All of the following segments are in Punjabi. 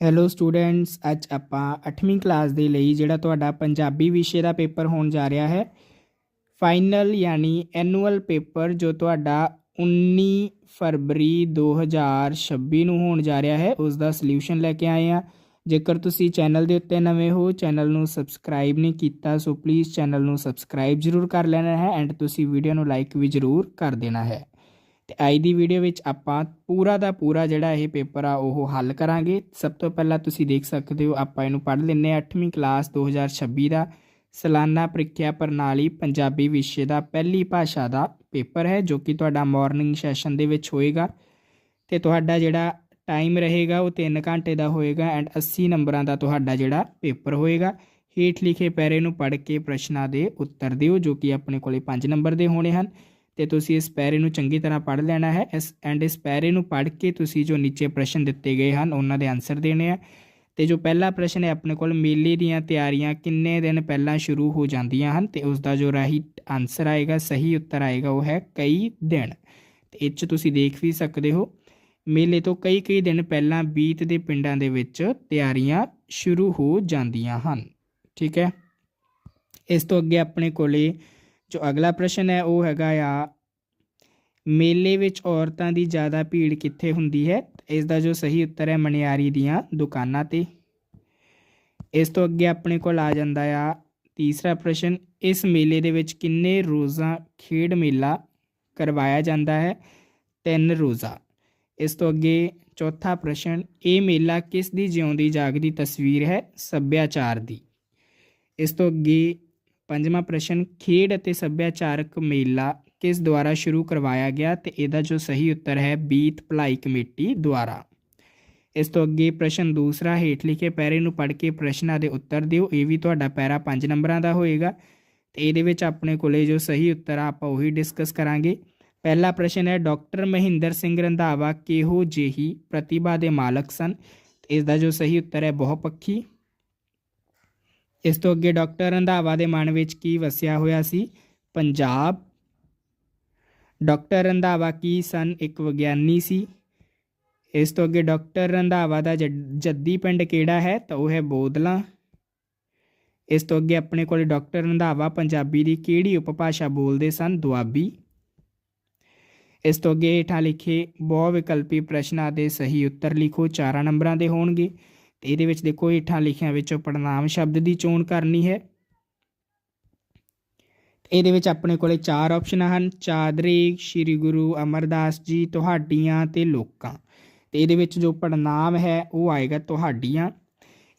ਹੈਲੋ ਸਟੂਡੈਂਟਸ ਅੱਜ ਆਪਾਂ 8ਵੀਂ ਕਲਾਸ ਦੇ ਲਈ ਜਿਹੜਾ ਤੁਹਾਡਾ ਪੰਜਾਬੀ ਵਿਸ਼ੇ ਦਾ ਪੇਪਰ ਹੋਣ ਜਾ ਰਿਹਾ ਹੈ। ਫਾਈਨਲ ਯਾਨੀ ਐਨੂਅਲ ਪੇਪਰ ਜੋ ਤੁਹਾਡਾ 19 ਫਰਵਰੀ 2026 ਨੂੰ ਹੋਣ ਜਾ ਰਿਹਾ ਹੈ ਉਸ ਦਾ ਸੋਲੂਸ਼ਨ ਲੈ ਕੇ ਆਏ ਆ ਜੇਕਰ ਤੁਸੀਂ ਚੈਨਲ ਦੇ ਉੱਤੇ ਨਵੇਂ ਹੋ ਚੈਨਲ ਨੂੰ ਸਬਸਕ੍ਰਾਈਬ ਨਹੀਂ ਕੀਤਾ ਸੋ ਪਲੀਜ਼ ਚੈਨਲ ਨੂੰ ਸਬਸਕ੍ਰਾਈਬ ਜ਼ਰੂਰ ਕਰ ਲੈਣਾ ਹੈ ਐਂਡ ਤੁਸੀਂ ਵੀਡੀਓ ਨੂੰ ਲਾਈਕ ਵੀ ਜ਼ਰੂਰ ਕਰ ਦੇਣਾ ਹੈ। ਤੇ ਅੱਜ ਦੀ ਵੀਡੀਓ ਵਿੱਚ ਆਪਾਂ ਪੂਰਾ ਦਾ ਪੂਰਾ ਜਿਹੜਾ ਇਹ ਪੇਪਰ ਆ, ਉਹ ਹੱਲ ਕਰਾਂਗੇ। ਸਭ ਤੋਂ ਪਹਿਲਾਂ ਤੁਸੀਂ ਦੇਖ ਸਕਦੇ ਹੋ, ਆਪਾਂ ਇਹਨੂੰ ਪੜ੍ਹ ਲੈਂਦੇ ਹਾਂ। 8ਵੀਂ ਕਲਾਸ 2026 ਦਾ ਸਾਲਾਨਾ ਪ੍ਰੀਖਿਆ ਪ੍ਰਣਾਲੀ ਪੰਜਾਬੀ ਵਿਸ਼ੇ ਦਾ ਪਹਿਲੀ ਭਾਸ਼ਾ ਦਾ ਪੇਪਰ ਹੈ, ਜੋ ਕਿ ਤੁਹਾਡਾ ਮਾਰਨਿੰਗ ਸੈਸ਼ਨ ਦੇ ਵਿੱਚ ਹੋਏਗਾ। ਤੇ ਤੁਹਾਡਾ ਜਿਹੜਾ ਟਾਈਮ ਰਹੇਗਾ, ਉਹ 3 ਘੰਟੇ ਦਾ ਹੋਏਗਾ ਐਂਡ 80 ਨੰਬਰਾਂ ਦਾ ਤੁਹਾਡਾ ਜਿਹੜਾ ਪੇਪਰ ਹੋਏਗਾ। ਹੇਠ ਲਿਖੇ ਪੈਰੇ ਨੂੰ ਪੜ੍ਹ ਕੇ ਪ੍ਰਸ਼ਨਾਂ ਦੇ ਉੱਤਰ ਦਿਓ, ਜੋ ਕਿ ਆਪਣੇ ਕੋਲੇ 5 ਨੰਬਰ ਦੇ ਹੋਣੇ ਹਨ। ਤੇ ਤੁਸੀਂ ਇਸ ਪੈਰੇ ਨੂੰ ਚੰਗੀ ਤਰ੍ਹਾਂ ਪੜ੍ਹ ਲੈਣਾ ਹੈ। ਇਸ ਐਂਡ ਇਸ ਪੈਰੇ ਨੂੰ ਪੜ੍ਹ ਕੇ ਤੁਸੀਂ ਜੋ ਨੀਚੇ ਪ੍ਰਸ਼ਨ ਦਿੱਤੇ ਗਏ ਹਨ, ਉਹਨਾਂ ਦੇ ਆਨਸਰ ਦੇਣੇ ਆ। ਤੇ ਜੋ ਪਹਿਲਾ ਪ੍ਰਸ਼ਨ ਹੈ, ਆਪਣੇ ਕੋਲ ਮੇਲੇ ਦੀਆਂ ਤਿਆਰੀਆਂ ਕਿੰਨੇ ਦਿਨ ਪਹਿਲਾਂ ਸ਼ੁਰੂ ਹੋ ਜਾਂਦੀਆਂ ਹਨ ਤੇ ਉਸ ਦਾ ਜੋ ਰਾਈਟ ਆਨਸਰ ਆਏਗਾ, ਸਹੀ ਉੱਤਰ ਆਏਗਾ, ਉਹ ਹੈ ਕਈ ਦਿਨ। ਤੇ ਇਹ 'ਚ ਤੁਸੀਂ ਦੇਖ ਵੀ ਸਕਦੇ ਹੋ, ਮੇਲੇ ਤੋਂ ਕਈ ਕਈ ਦਿਨ ਪਹਿਲਾਂ ਬੀਤ ਦੇ ਪਿੰਡਾਂ ਦੇ ਵਿੱਚ ਤਿਆਰੀਆਂ ਸ਼ੁਰੂ ਹੋ ਜਾਂਦੀਆਂ ਹਨ। ਠੀਕ ਹੈ। ਇਸ ਤੋਂ ਅੱਗੇ ਆਪਣੇ ਕੋਲੇ ਜੋ ਅਗਲਾ ਪ੍ਰਸ਼ਨ ਹੈ, ਉਹ ਹੈਗਾ ਆ, ਮੇਲੇ ਵਿੱਚ ਔਰਤਾਂ ਦੀ ਜ਼ਿਆਦਾ ਭੀੜ ਕਿੱਥੇ ਹੁੰਦੀ ਹੈ? ਇਸ ਦਾ ਜੋ ਸਹੀ ਉੱਤਰ ਹੈ ਮਨਿਆਰੀ ਦੀਆਂ ਦੁਕਾਨਾਂ ਤੇ। ਇਸ ਤੋਂ ਅੱਗੇ ਆਪਣੇ ਕੋਲ ਆ ਜਾਂਦਾ ਆ, ਤੀਸਰਾ ਪ੍ਰਸ਼ਨ, ਇਸ ਮੇਲੇ ਦੇ ਵਿੱਚ ਕਿੰਨੇ ਰੋਜ਼ਾਂ ਖੇਡ ਮੇਲਾ ਕਰਵਾਇਆ ਜਾਂਦਾ ਹੈ? ਤਿੰਨ ਰੋਜ਼ਾ। ਇਸ ਤੋਂ ਅੱਗੇ ਚੌਥਾ ਪ੍ਰਸ਼ਨ, ਇਹ ਮੇਲਾ ਕਿਸ ਦੀ ਜਿਉਂਦੀ ਜਾਗਦੀ ਤਸਵੀਰ ਹੈ? ਸੱਭਿਆਚਾਰ ਦੀ। ਇਸ ਤੋਂ ਅੱਗੇ ਪੰਜਵਾਂ ਪ੍ਰਸ਼ਨ, ਖੇਡ ਅਤੇ ਸੱਭਿਆਚਾਰਕ ਮੇਲਾ ਕਿਸ ਦੁਆਰਾ ਸ਼ੁਰੂ ਕਰਵਾਇਆ ਗਿਆ ਤੇ ਇਹਦਾ ਜੋ ਸਹੀ ਉੱਤਰ ਹੈ, ਬੀਤ ਭਲਾਈ ਕਮੇਟੀ ਦੁਆਰਾ। ਇਸ ਤੋਂ ਅੱਗੇ ਪ੍ਰਸ਼ਨ ਦੂਸਰਾ ਹੇਠ ਲਿਖੇ ਪੈਰੇ ਨੂੰ ਪੜ੍ਹ ਕੇ ਪ੍ਰਸ਼ਨਾਂ ਦੇ ਉੱਤਰ ਦਿਓ, ਇਹ ਵੀ ਤੁਹਾਡਾ ਪੈਰਾ 5 ਨੰਬਰਾਂ ਦਾ ਹੋਏਗਾ। ਤੇ ਇਹਦੇ ਵਿੱਚ ਆਪਣੇ ਕੋਲੇ ਜੋ ਸਹੀ ਉੱਤਰ ਆ, ਆਪਾਂ ਉਹੀ ਡਿਸਕਸ ਕਰਾਂਗੇ। ਪਹਿਲਾ ਪ੍ਰਸ਼ਨ ਹੈ, ਡਾਕਟਰ ਮਹਿੰਦਰ ਸਿੰਘ ਰੰਧਾਵਾ ਕਿਹੋ ਜਿਹੀ ਪ੍ਰਤਿਭਾ ਦੇ ਮਾਲਕ ਸਨ? ਇਸ ਦਾ ਜੋ ਸਹੀ ਉੱਤਰ ਹੈ, ਬਹੁਪੱਖੀ। ਇਸ ਤੋਂ ਅੱਗੇ ਡਾਕਟਰ ਰੰਧਾਵਾ ਦੇ ਮਨ ਵਿੱਚ ਕੀ ਵਸਿਆ ਹੋਇਆ ਸੀ? ਪੰਜਾਬ। ਡਾਕਟਰ ਰੰਧਾਵਾ ਕੀ ਸਨ? ਇੱਕ ਵਿਗਿਆਨੀ ਸੀ। ਇਸ ਤੋਂ ਅੱਗੇ ਡਾਕਟਰ ਰੰਧਾਵਾ ਦਾ ਜੱਡ- ਜੱਦੀ ਪਿੰਡ ਕਿਹੜਾ ਹੈ? ਤਾਂ ਉਹ ਹੈ ਬੋਦਲਾ ਇਸ ਤੋਂ ਅੱਗੇ ਆਪਣੇ ਕੋਲ ਡਾਕਟਰ ਰੰਧਾਵਾ ਪੰਜਾਬੀ ਦੀ ਕਿਹੜੀ ਉਪਭਾਸ਼ਾ ਬੋਲਦੇ ਸਨ? ਦੁਆਬੀ। ਇਸ ਤੋਂ ਅੱਗੇ ਹੇਠਾਂ ਲਿਖੇ ਬਹੁ ਵਿਕਲਪੀ ਪ੍ਰਸ਼ਨਾਂ ਦੇ ਸਹੀ ਉੱਤਰ ਲਿਖੋ। ਚਾਰਾਂ ਨੰਬਰਾਂ ਦੇ ਹੋਣਗੇ। ਤੇ ਇਹਦੇ ਵਿੱਚ ਦੇਖੋ, ਹੇਠਾਂ ਲਿਖਿਆਂ ਵਿੱਚੋਂ ਪੜਨਾਮ ਸ਼ਬਦ ਦੀ ਚੋਣ ਕਰਨੀ ਹੈ। ਇਹਦੇ ਵਿੱਚ ਆਪਣੇ ਕੋਲੇ ਚਾਰ ਆਪਸ਼ਨਾਂ ਹਨ। ਚਾਦਰੇ, ਸ੍ਰੀ ਗੁਰੂ ਅਮਰਦਾਸ ਜੀ, ਤੁਹਾਡੀਆਂ ਤੇ ਲੋਕਾਂ। ਤੇ ਇਹਦੇ ਵਿੱਚ ਜੋ ਪੜਨਾਮ ਹੈ, ਉਹ ਆਏਗਾ ਤੁਹਾਡੀਆਂ।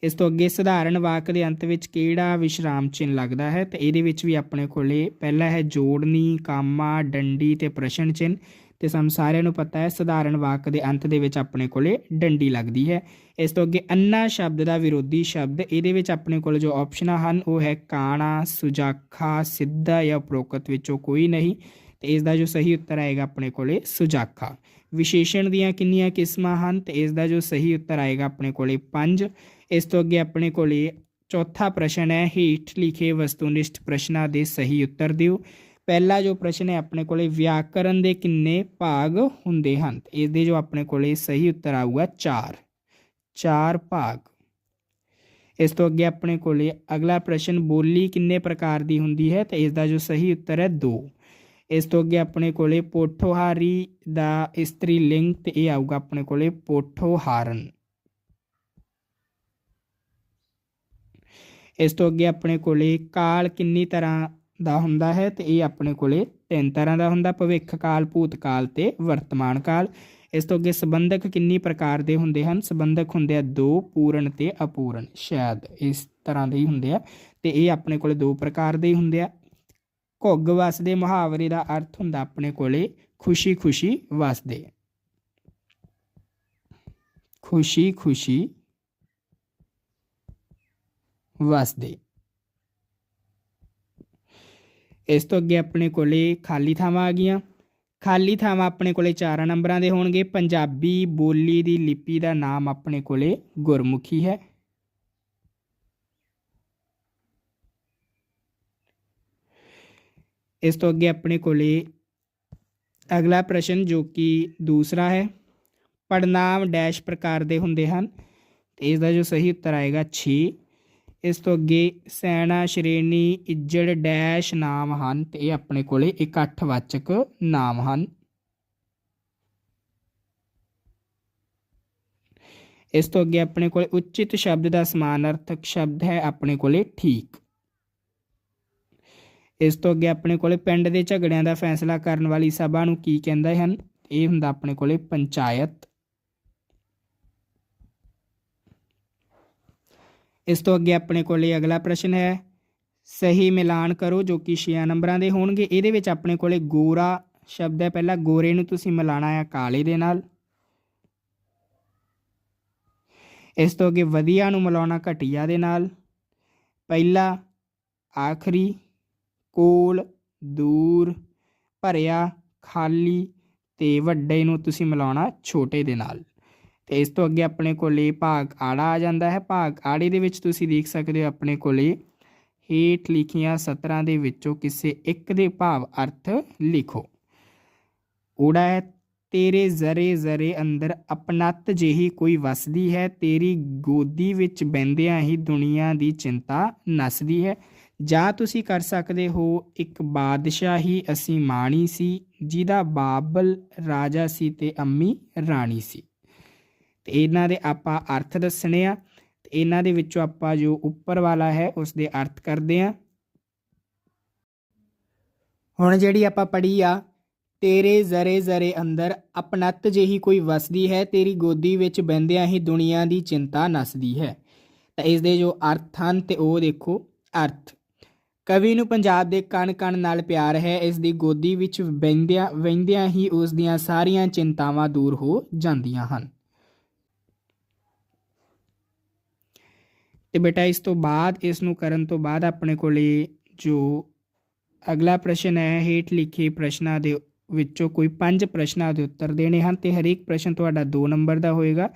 ਇਸ ਤੋਂ ਅੱਗੇ ਸਧਾਰਨ ਵਾਕ ਦੇ ਅੰਤ ਵਿੱਚ ਕਿਹੜਾ ਵਿਸ਼ਰਾਮ ਚਿੰਨ੍ਹ ਲੱਗਦਾ ਹੈ? ਤੇ ਇਹਦੇ ਵਿੱਚ ਵੀ ਆਪਣੇ ਕੋਲੇ ਪਹਿਲਾ ਹੈ ਜੋੜਨੀ, ਕਾਮਾ, ਡੰਡੀ ਤੇ ਪ੍ਰਸ਼ਨ ਚਿੰਨ੍ਹ ਤੇ ਸਾਨੂੰ ਸਾਰਿਆਂ ਨੂੰ ਪਤਾ ਹੈ ਸਧਾਰਨ ਵਾਕ ਦੇ ਅੰਤ ਦੇ ਵਿੱਚ ਆਪਣੇ ਕੋਲੇ ਡੰਡੀ ਲੱਗਦੀ ਹੈ। ਇਸ ਤੋਂ ਅੱਗੇ ਅੰਨਾ ਸ਼ਬਦ ਦਾ ਵਿਰੋਧੀ ਸ਼ਬਦ, ਇਹਦੇ ਵਿੱਚ ਆਪਣੇ ਕੋਲ ਜੋ ਆਪਸ਼ਨਾਂ ਹਨ, ਉਹ ਹੈ ਕਾਣਾ, ਸੁਜਾਖਾ, ਸਿੱਧਾ ਜਾਂ ਉਪਰੋਕਤ ਵਿੱਚੋਂ ਕੋਈ ਨਹੀਂ। ਤੇ ਇਸ ਦਾ ਜੋ ਸਹੀ ਉੱਤਰ ਆਏਗਾ ਆਪਣੇ ਕੋਲੇ ਸੁਜਾਖਾ। ਵਿਸ਼ੇਸ਼ਣ ਦੀਆਂ ਕਿੰਨੀਆਂ ਕਿਸਮਾਂ ਹਨ? ਤੇ ਇਸ ਦਾ ਜੋ ਸਹੀ ਉੱਤਰ ਆਏਗਾ ਆਪਣੇ ਕੋਲੇ 5 ਇਸ ਤੋਂ ਅੱਗੇ ਆਪਣੇ ਕੋਲੇ ਚੌਥਾ ਪ੍ਰਸ਼ਨ ਹੈ, ਹੇਠ ਲਿਖੇ ਵਸਤੂਨਿਸ਼ਟ ਪ੍ਰਸ਼ਨਾਂ ਦੇ ਸਹੀ ਉੱਤਰ ਦਿਓ। ਪਹਿਲਾ ਜੋ ਪ੍ਰਸ਼ਨ ਹੈ, ਆਪਣੇ ਕੋਲੇ ਵਿਆਕਰਨ ਦੇ ਕਿੰਨੇ ਭਾਗ ਹੁੰਦੇ ਹਨ? ਤੇ ਇਸ ਦੇ ਜੋ ਆਪਣੇ ਕੋਲੇ ਸਹੀ ਉੱਤਰ ਆਊਗਾ 4 ਚਾਰ ਭਾਗ। ਇਸ ਤੋਂ ਅੱਗੇ ਆਪਣੇ ਕੋਲੇ ਅਗਲਾ ਪ੍ਰਸ਼ਨ, ਬੋਲੀ ਕਿੰਨੇ ਪ੍ਰਕਾਰ ਦੀ ਹੁੰਦੀ ਹੈ? ਤੇ ਇਸ ਦਾ ਜੋ ਸਹੀ ਉੱਤਰ ਹੈ 2 ਇਸ ਤੋਂ ਅੱਗੇ ਆਪਣੇ ਕੋਲੇ ਪੋਠੋਹਾਰੀ ਦਾ ਇਸਤਰੀ ਲਿੰਗ ਤੇ ਇਹ ਆਊਗਾ ਆਪਣੇ ਕੋਲੇ ਪੋਠੋਹਾਰਨ। ਇਸ ਤੋਂ ਅੱਗੇ ਆਪਣੇ ਕੋਲੇ ਕਾਲ ਕਿੰਨੀ ਤਰ੍ਹਾਂ ਦਾ ਹੁੰਦਾ ਹੈ ਤੇ ਇਹ ਆਪਣੇ ਕੋਲੇ ਤਿੰਨ ਤਰ੍ਹਾਂ ਦਾ ਹੁੰਦਾ, ਭਵਿੱਖ ਕਾਲ, ਭੂਤ ਕਾਲ ਤੇ ਵਰਤਮਾਨ ਕਾਲ। ਇਸ ਤੋਂ ਅੱਗੇ ਸੰਬੰਧਕ ਕਿੰਨੀ ਪ੍ਰਕਾਰ ਦੇ ਹੁੰਦੇ ਹਨ? ਸੰਬੰਧਕ ਹੁੰਦੇ ਆ ਦੋ, ਪੂਰਨ ਤੇ ਅਪੂਰਨ। ਸ਼ਾਇਦ ਇਸ ਤਰ੍ਹਾਂ ਦੇ ਹੀ ਹੁੰਦੇ ਆ ਤੇ ਇਹ ਆਪਣੇ ਕੋਲੇ ਦੋ ਪ੍ਰਕਾਰ ਦੇ ਹੀ ਹੁੰਦੇ ਆ। ਘੁੱਗ ਵਸਦੇ, ਮੁਹਾਵਰੇ ਦਾ ਅਰਥ ਹੁੰਦਾ ਆਪਣੇ ਕੋਲੇ ਖੁਸ਼ੀ ਖੁਸ਼ੀ ਵਸਦੇ। ਖੁਸ਼ੀ ਖੁਸ਼ੀ ਵਸਦੇ ਇਸ ਤੋਂ ਅੱਗੇ ਆਪਣੇ ਕੋਲੇ ਖਾਲੀ ਥਾਵਾਂ ਆ ਗਈਆਂ। ਖਾਲੀ ਥਾਵਾਂ ਆਪਣੇ ਕੋਲੇ 4 ਨੰਬਰਾਂ ਦੇ ਹੋਣਗੇ। ਪੰਜਾਬੀ ਬੋਲੀ ਦੀ ਲਿਪੀ ਦਾ ਨਾਮ ਆਪਣੇ ਕੋਲੇ ਗੁਰਮੁਖੀ ਹੈ। ਇਸ ਤੋਂ ਅੱਗੇ ਆਪਣੇ ਕੋਲੇ ਅਗਲਾ ਪ੍ਰਸ਼ਨ ਜੋ ਕਿ ਦੂਸਰਾ ਹੈ। ਪੜਨਾਮ ਡੈਸ਼ ਪ੍ਰਕਾਰ ਦੇ ਹੁੰਦੇ ਹਨ। ਤੇ ਇਸ ਦਾ ਜੋ ਸਹੀ ਉੱਤਰ ਆਏਗਾ 6 ਇਸ ਤੋਂ ਅੱਗੇ ਸੈਣਾ, ਸ਼੍ਰੇਣੀ, ਇੱਜੜ, ਡੈਸ਼ ਨਾਮ ਹਨ ਤੇ ਇਹ ਆਪਣੇ ਕੋਲੇ ਇਕੱਠਵਾਚਕ ਨਾਮ ਹਨ। ਇਸ ਤੋਂ ਅੱਗੇ ਆਪਣੇ ਕੋਲੇ ਉਚਿਤ ਸ਼ਬਦ ਦਾ ਸਮਾਨਾਰਥਕ ਸ਼ਬਦ ਹੈ, ਆਪਣੇ ਕੋਲੇ ਠੀਕ। ਇਸ ਤੋਂ ਅੱਗੇ ਆਪਣੇ ਕੋਲੇ ਪਿੰਡ ਦੇ ਝਗੜਿਆਂ ਦਾ ਫੈਸਲਾ ਕਰਨ ਵਾਲੀ ਸਭਾ ਨੂੰ ਕੀ ਕਹਿੰਦੇ ਹਨ? ਇਹ ਹੁੰਦਾ ਆਪਣੇ ਕੋਲੇ ਪੰਚਾਇਤ। ਇਸ ਤੋਂ ਅੱਗੇ ਆਪਣੇ ਕੋਲੇ ਅਗਲਾ ਪ੍ਰਸ਼ਨ ਹੈ, ਸਹੀ ਮਿਲਾਨ ਕਰੋ ਜੋ ਕਿ 6 ਨੰਬਰਾਂ ਦੇ ਹੋਣਗੇ। ਇਹਦੇ ਵਿੱਚ ਆਪਣੇ ਕੋਲੇ ਗੋਰਾ ਸ਼ਬਦ ਹੈ। ਪਹਿਲਾਂ ਗੋਰੇ ਨੂੰ ਤੁਸੀਂ ਮਿਲਾਣਾ ਹੈ ਕਾਲੇ ਦੇ ਨਾਲ। ਇਸ ਤੋਂ ਅੱਗੇ ਵਧੀਆ ਨੂੰ ਮਿਲਾਉਣਾ ਘਟੀਆ ਦੇ ਨਾਲ। ਪਹਿਲਾ, ਆਖਰੀ, ਕੋਲ, ਦੂਰ, ਭਰਿਆ, ਖਾਲੀ ਤੇ ਵੱਡੇ ਨੂੰ ਤੁਸੀਂ ਮਿਲਾਉਣਾ ਛੋਟੇ ਦੇ ਨਾਲ। ਇਸ ਤੋਂ ਅੱਗੇ ਆਪਣੇ ਕੋਲੇ ਭਾਗ ਆੜਾ ਆ ਜਾਂਦਾ ਹੈ। ਭਾਗ ਆੜੇ ਦੇ ਵਿੱਚ ਤੁਸੀਂ ਦੇਖ ਸਕਦੇ ਹੋ ਆਪਣੇ ਕੋਲੇ ਹੇਠ ਲਿਖੀਆਂ ਸਤਰਾਂ ਦੇ ਵਿੱਚੋਂ ਕਿਸੇ ਇੱਕ ਦੇ ਭਾਵ ਅਰਥ ਲਿਖੋ। ਊੜਾ ਹੈ, ਤੇਰੇ ਜ਼ਰੇ ਜ਼ਰੇ ਅੰਦਰ ਅਪਨਤ ਜਿਹੀ ਕੋਈ ਵਸਦੀ ਹੈ। ਤੇਰੀ ਗੋਦੀ ਵਿੱਚ ਬੈੰਦਿਆਂ ਹੀ ਦੁਨੀਆ ਦੀ ਚਿੰਤਾ ਨਸਦੀ ਹੈ। ਜਾਂ ਤੁਸੀਂ ਕਰ ਸਕਦੇ ਹੋ, ਇੱਕ ਬਾਦਸ਼ਾਹ ਹੀ ਅਸੀਂ ਮਾਣੀ ਸੀ, ਜਿਹਦਾ ਬਾਬਲ ਰਾਜਾ ਸੀ ਤੇ ਅੰਮੀ ਰਾਣੀ ਸੀ। ਤੇ ਇਹਨਾਂ ਦੇ ਆਪਾਂ ਅਰਥ ਦੱਸਣੇ ਆ, ਤੇ ਇਹਨਾਂ ਦੇ ਵਿੱਚੋਂ ਆਪਾਂ ਜੋ ਉੱਪਰ ਵਾਲਾ ਹੈ ਉਸ ਦੇ ਅਰਥ ਕਰਦੇ ਆ। ਹੁਣ ਜਿਹੜੀ ਆਪਾਂ ਪੜ੍ਹੀ ਆ, ਤੇਰੇ ਜ਼ਰੇ ਜ਼ਰੇ ਅੰਦਰ ਅਪਨਤ ਜਿਹੀ ਕੋਈ ਵਸਦੀ ਹੈ, ਤੇਰੀ ਗੋਦੀ ਵਿੱਚ ਬੈੰਦਿਆਂ ਹੀ ਦੁਨੀਆ ਦੀ ਚਿੰਤਾ ਨਸਦੀ ਹੈ। ਤਾਂ ਇਸ ਦੇ ਜੋ ਅਰਥ ਹਨ ਤੇ ਉਹ ਦੇਖੋ ਅਰਥ। ਕਵੀ ਨੂੰ ਪੰਜਾਬ ਦੇ ਕਣ ਕਣ ਨਾਲ ਪਿਆਰ ਹੈ, ਇਸ ਦੀ ਗੋਦੀ ਵਿੱਚ ਵਹਿੰਦਿਆਂ ਵਹਿੰਦਿਆਂ ਹੀ ਉਸ ਦੀਆਂ ਸਾਰੀਆਂ ਚਿੰਤਾਵਾਂ ਦੂਰ ਹੋ ਜਾਂਦੀਆਂ ਹਨ। ਤੇ ਬੇਟਾ ਇਸ ਤੋਂ ਬਾਅਦ ਇਸ ਨੂੰ ਕਰਨ ਤੋਂ ਬਾਅਦ ਆਪਣੇ ਕੋਲੇ ਜੋ ਅਗਲਾ ਪ੍ਰਸ਼ਨ ਹੈ, ਹੇਠ ਲਿਖੇ ਪ੍ਰਸ਼ਨਾਂ ਦੇ ਵਿੱਚੋਂ ਕੋਈ ਪੰਜ ਪ੍ਰਸ਼ਨਾਂ ਦੇ ਉੱਤਰ ਦੇਣੇ ਹਨ ਤੇ ਹਰੇਕ ਪ੍ਰਸ਼ਨ ਤੁਹਾਡਾ 2 ਨੰਬਰ ਦਾ ਹੋਏਗਾ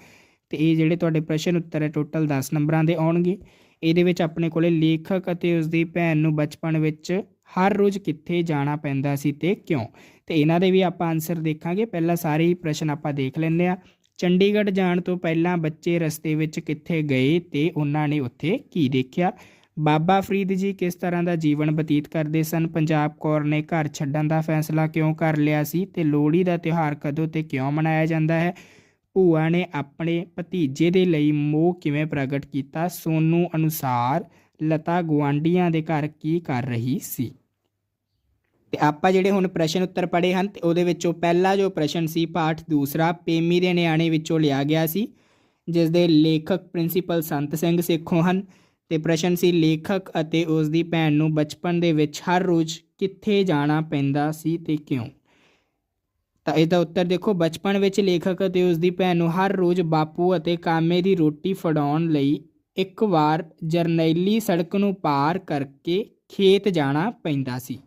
ਤੇ ਇਹ ਜਿਹੜੇ ਤੁਹਾਡੇ ਪ੍ਰਸ਼ਨ ਉੱਤਰ ਹੈ ਟੋਟਲ 10 ਨੰਬਰਾਂ ਦੇ ਆਉਣਗੇ। ਇਹਦੇ ਵਿੱਚ ਆਪਣੇ ਕੋਲੇ ਲੇਖਕ ਅਤੇ ਉਸ ਦੀ ਭੈਣ ਨੂੰ ਬਚਪਨ ਵਿੱਚ ਹਰ ਰੋਜ਼ ਕਿੱਥੇ ਜਾਣਾ ਪੈਂਦਾ ਸੀ ਤੇ ਕਿਉਂ? ਤੇ ਇਹਨਾਂ ਦੇ ਵੀ ਆਪਾਂ ਆਨਸਰ ਦੇਖਾਂਗੇ। ਪਹਿਲਾਂ ਸਾਰੇ ਹੀ ਪ੍ਰਸ਼ਨ ਆਪਾਂ ਦੇਖ ਲੈਂਦੇ ਆ ਚੰਡੀਗੜ੍ਹ ਜਾਣ ਤੋਂ ਪਹਿਲਾਂ ਬੱਚੇ ਰਸਤੇ ਵਿੱਚ ਕਿੱਥੇ ਗਏ ਤੇ ਉਹਨਾਂ ਨੇ ਉੱਥੇ ਕੀ ਦੇਖਿਆ? ਬਾਬਾ ਫਰੀਦ ਜੀ ਕਿਸ ਤਰ੍ਹਾਂ ਦਾ ਜੀਵਨ ਬਤੀਤ ਕਰਦੇ ਸਨ? ਪੰਜਾਬ ਕੌਰ ਨੇ ਘਰ ਛੱਡਣ ਦਾ ਫੈਸਲਾ ਕਿਉਂ ਕਰ ਲਿਆ ਸੀ ਤੇ ਲੋਹੜੀ ਦਾ ਤਿਉਹਾਰ ਕਦੋਂ ਤੇ ਕਿਉਂ ਮਨਾਇਆ ਜਾਂਦਾ ਹੈ? ਭੂਆ ਨੇ ਆਪਣੇ ਭਤੀਜੇ ਦੇ ਲਈ ਮੋਹ ਕਿਵੇਂ ਪ੍ਰਗਟ ਕੀਤਾ? ਸੋਨੂ ਅਨੁਸਾਰ ਲਤਾ ਗੁਆਂਢੀਆਂ ਦੇ ਘਰ ਕੀ ਕਰ ਰਹੀ ਸੀ? ਤੇ ਆਪਾਂ ਜਿਹੜੇ ਹੁਣ ਪ੍ਰਸ਼ਨ ਉੱਤਰ ਪੜ੍ਹੇ ਹਨ ਤੇ ਉਹਦੇ ਵਿੱਚੋਂ ਪਹਿਲਾ ਜੋ ਪ੍ਰਸ਼ਨ ਸੀ, ਪਾਠ ਦੂਸਰਾ ਪੇਮੀ ਦੇ ਨਿਆਣੇ ਵਿੱਚੋਂ ਲਿਆ ਗਿਆ ਸੀ ਜਿਸ ਦੇ ਲੇਖਕ ਪ੍ਰਿੰਸੀਪਲ ਸੰਤ ਸਿੰਘ ਸੇਖੋਂ ਹਨ ਤੇ ਪ੍ਰਸ਼ਨ ਸੀ, ਲੇਖਕ ਅਤੇ ਉਸ ਦੀ ਭੈਣ ਨੂੰ ਬਚਪਨ ਦੇ ਵਿੱਚ ਹਰ ਰੋਜ਼ ਕਿੱਥੇ ਜਾਣਾ ਪੈਂਦਾ ਸੀ ਤੇ ਕਿਉਂ? ਤਾਂ ਇਹਦਾ ਉੱਤਰ ਦੇਖੋ, ਬਚਪਨ ਵਿੱਚ ਲੇਖਕ ਅਤੇ ਉਸ ਦੀ ਭੈਣ ਨੂੰ ਹਰ ਰੋਜ਼ ਬਾਪੂ ਅਤੇ ਕਾਮੇ ਦੀ ਰੋਟੀ ਫੜਾਉਣ ਲਈ ਇੱਕ ਵਾਰ ਜਰਨੈਲੀ ਸੜਕ ਨੂੰ ਪਾਰ ਕਰਕੇ ਖੇਤ ਜਾਣਾ ਪੈਂਦਾ ਸੀ।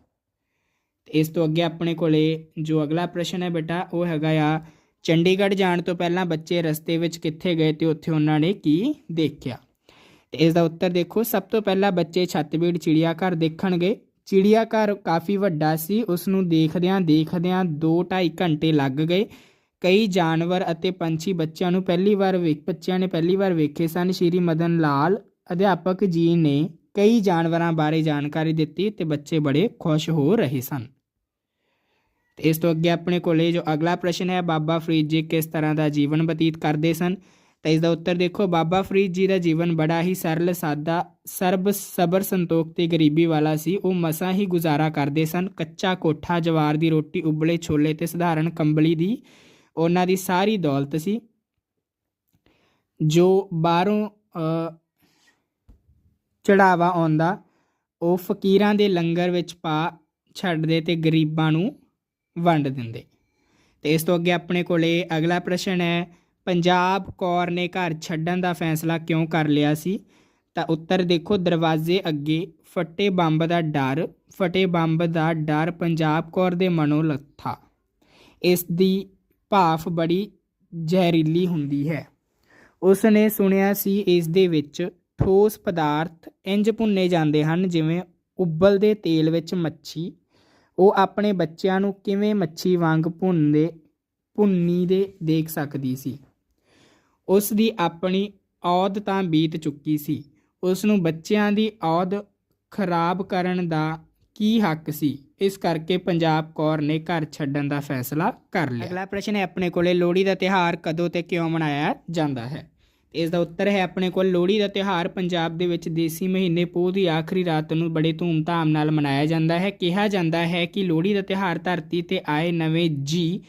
ਇਸ ਤੋਂ ਅੱਗੇ ਆਪਣੇ ਕੋਲੇ ਜੋ ਅਗਲਾ ਪ੍ਰਸ਼ਨ ਹੈ ਬੇਟਾ, ਉਹ ਹੈਗਾ ਆ, ਚੰਡੀਗੜ੍ਹ ਜਾਣ ਤੋਂ ਪਹਿਲਾਂ ਬੱਚੇ ਰਸਤੇ ਵਿੱਚ ਕਿੱਥੇ ਗਏ ਤੇ ਉੱਥੇ ਉਹਨਾਂ ਨੇ ਕੀ ਦੇਖਿਆ? ਤੇ ਇਸ ਦਾ ਉੱਤਰ ਦੇਖੋ, ਸਭ ਤੋਂ ਪਹਿਲਾਂ ਬੱਚੇ ਛੱਤਬੀੜ ਚਿੜੀਆ ਘਰ ਦੇਖਣ ਗਏ ਚਿੜੀਆ ਘਰ ਕਾਫੀ ਵੱਡਾ ਸੀ ਉਸ ਨੂੰ ਦੇਖਦਿਆਂ ਦੇਖਦਿਆਂ 2-2.5 ਘੰਟੇ ਲੱਗ ਗਏ। ਕਈ ਜਾਨਵਰ ਅਤੇ ਪੰਛੀ ਬੱਚਿਆਂ ਨੂੰ ਪਹਿਲੀ ਵਾਰ ਵੇਖ, ਬੱਚਿਆਂ ਨੇ ਪਹਿਲੀ ਵਾਰ ਵੇਖੇ ਸਨ। ਸ਼੍ਰੀ ਮਦਨ ਲਾਲ, ਅਧਿਆਪਕ ਜੀ ਨੇ ਕਈ ਜਾਨਵਰਾਂ ਬਾਰੇ ਜਾਣਕਾਰੀ ਦਿੱਤੀ ਤੇ ਬੱਚੇ ਬੜੇ ਖੁਸ਼ ਹੋ ਰਹੇ ਸਨ। ਇਸ ਤੋਂ ਅੱਗੇ ਆਪਣੇ ਕੋਲੇ ਜੋ ਅਗਲਾ ਪ੍ਰਸ਼ਨ ਹੈ ਬਾਬਾ ਫਰੀਦ ਜੀ ਕਿਸ ਤਰ੍ਹਾਂ ਦਾ ਜੀਵਨ ਬਤੀਤ ਕਰਦੇ ਸਨ? ਤਾਂ ਇਸ ਦਾ ਉੱਤਰ ਦੇਖੋ ਬਾਬਾ ਫਰੀਦ ਜੀ ਦਾ ਜੀਵਨ ਬੜਾ ਹੀ ਸਰਲ ਸਾਦਾ ਸਰਬ ਸਬਰ ਸੰਤੋਖ ਤੇ ਗਰੀਬੀ ਵਾਲਾ ਸੀ। ਉਹ ਮਸਾਂ ਹੀ ਗੁਜ਼ਾਰਾ ਕਰਦੇ ਸਨ। ਕੱਚਾ ਕੋਠਾ ਜਵਾਰ ਦੀ ਰੋਟੀ ਉਬਲੇ ਛੋਲੇ ਤੇ ਸਧਾਰਨ ਕੰਬਲੀ ਦੀ ਉਹਨਾਂ ਦੀ ਸਾਰੀ ਦੌਲਤ ਸੀ ਜੋ ਬਾਹਰੋਂ ਅ, ਚੜਾਵਾ ਆਉਂਦਾ ਉਹ ਫਕੀਰਾਂ ਦੇ ਲੰਗਰ ਵਿੱਚ ਪਾ ਛੱਡਦੇ ਤੇ ਗਰੀਬਾਂ ਨੂੰ ਵੰਡ ਦਿੰਦੇ। ਤੇ ਇਸ ਤੋਂ ਅੱਗੇ ਆਪਣੇ ਕੋਲੇ ਅਗਲਾ ਪ੍ਰਸ਼ਨ ਹੈ, ਪੰਜਾਬ ਕੌਰ ਨੇ ਘਰ ਛੱਡਣ ਦਾ ਫੈਸਲਾ ਕਿਉਂ ਕਰ ਲਿਆ ਸੀ? ਤਾਂ ਉੱਤਰ ਦੇਖੋ, ਦਰਵਾਜ਼ੇ ਅੱਗੇ, ਫਟੇ ਬੰਬ ਦਾ ਡਰ, ਫਟੇ ਬੰਬ ਦਾ ਡਰ ਪੰਜਾਬ ਕੌਰ ਦੇ ਮਨੋਂ ਲੱਥਾ। ਇਸ ਦੀ ਭਾਫ ਬੜੀ ਜ਼ਹਿਰੀਲੀ ਹੁੰਦੀ ਹੈ। ਉਸ ਨੇ ਸੁਣਿਆ ਸੀ, ਇਸ ਦੇ ਵਿੱਚ ਠੋਸ ਪਦਾਰਥ ਇੰਜ ਭੁੰਨੇ ਜਾਂਦੇ ਹਨ, ਜਿਵੇਂ ਉਬਲਦੇ ਤੇਲ ਵਿੱਚ ਮੱਛੀ ਉਹ ਆਪਣੇ ਬੱਚਿਆਂ ਨੂੰ ਕਿਵੇਂ ਮੱਛੀ ਵਾਂਗ ਭੁੰਨਦੇ, ਭੁੰਨੀ ਦੇ ਦੇਖ ਸਕਦੀ ਸੀ। ਉਸ ਦੀ ਆਪਣੀ ਔਦ ਤਾਂ ਬੀਤ ਚੁੱਕੀ ਸੀ। ਉਸ ਨੂੰ ਬੱਚਿਆਂ ਦੀ ਔਦ ਖਰਾਬ ਕਰਨ ਦਾ ਕੀ ਹੱਕ ਸੀ? ਇਸ ਕਰਕੇ ਪੰਜਾਬ ਕੌਰ ਨੇ ਘਰ ਛੱਡਣ ਦਾ ਫੈਸਲਾ ਕਰ ਲਿਆ। ਅਗਲਾ ਪ੍ਰਸ਼ਨ ਹੈ, ਆਪਣੇ ਕੋਲੇ ਲੋਹੜੀ ਦਾ ਤਿਉਹਾਰ ਕਦੋਂ ਤੇ ਕਿਉਂ ਮਨਾਇਆ ਜਾਂਦਾ ਹੈ? ਇਸ ਦਾ ਉੱਤਰ ਹੈ, ਆਪਣੇ ਕੋਲ ਲੋਹੜੀ ਦਾ ਤਿਉਹਾਰ ਪੰਜਾਬ ਦੇ ਵਿੱਚ ਦੇਸੀ ਮਹੀਨੇ ਪੋਹ ਦੀ ਆਖਰੀ ਰਾਤ ਨੂੰ ਬੜੇ ਧੂਮਧਾਮ ਨਾਲ ਮਨਾਇਆ ਜਾਂਦਾ ਹੈ। ਕਿਹਾ ਜਾਂਦਾ ਹੈ ਕਿ ਲੋਹੜੀ ਦਾ ਤਿਉਹਾਰ ਧਰਤੀ ਤੇ ਆਏ ਨਵੇਂ ਜੀ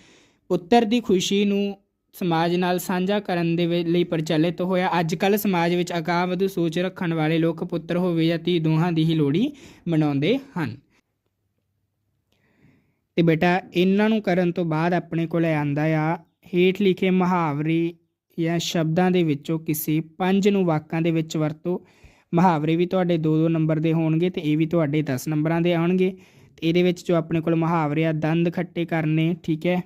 ਪੁੱਤਰ ਦੀ ਖੁਸ਼ੀ ਨੂੰ ਸਮਾਜ ਨਾਲ ਸਾਂਝਾ ਕਰਨ ਦੇ ਲਈ ਪ੍ਰਚਲਿਤ ਹੋਇਆ। ਅੱਜ ਕੱਲ ਸਮਾਜ ਵਿੱਚ ਅਗਾਂਹਵਧੂ ਸੋਚ ਰੱਖਣ ਵਾਲੇ ਲੋਕ ਪੁੱਤਰ ਹੋਵੇ ਜਾਂ ਧੀ ਦੋਹਾਂ ਦੀ ਹੀ ਲੋਹੜੀ ਮਨਾਉਂਦੇ ਹਨ। ਤੇ ਬੇਟਾ, ਇਹਨਾਂ ਨੂੰ ਕਰਨ ਤੋਂ ਬਾਅਦ ਆਪਣੇ ਕੋਲ ਆਂਦਾ ਆ, ਹੇਠ ਲਿਖੇ ਮੁਹਾਵਰੇ ਜਾਂ ਸ਼ਬਦਾਂ ਦੇ ਵਿੱਚੋਂ ਕਿਸੇ ਪੰਜ ਨੂੰ ਵਾਕਾਂ ਦੇ ਵਿੱਚ ਵਰਤੋ। ਮੁਹਾਵਰੇ ਵੀ ਤੁਹਾਡੇ 2-2 ਨੰਬਰ ਦੇ ਹੋਣਗੇ ਤੇ ਇਹ ਵੀ ਤੁਹਾਡੇ 10 ਨੰਬਰਾਂ ਦੇ ਆਉਣਗੇ। ਤੇ ਇਹਦੇ ਵਿੱਚ ਜੋ ਆਪਣੇ ਕੋਲ ਮੁਹਾਵਰੇ ਆ, ਦੰਦ ਖੱਟੇ ਕਰਨੇ, ਠੀਕ ਹੈ?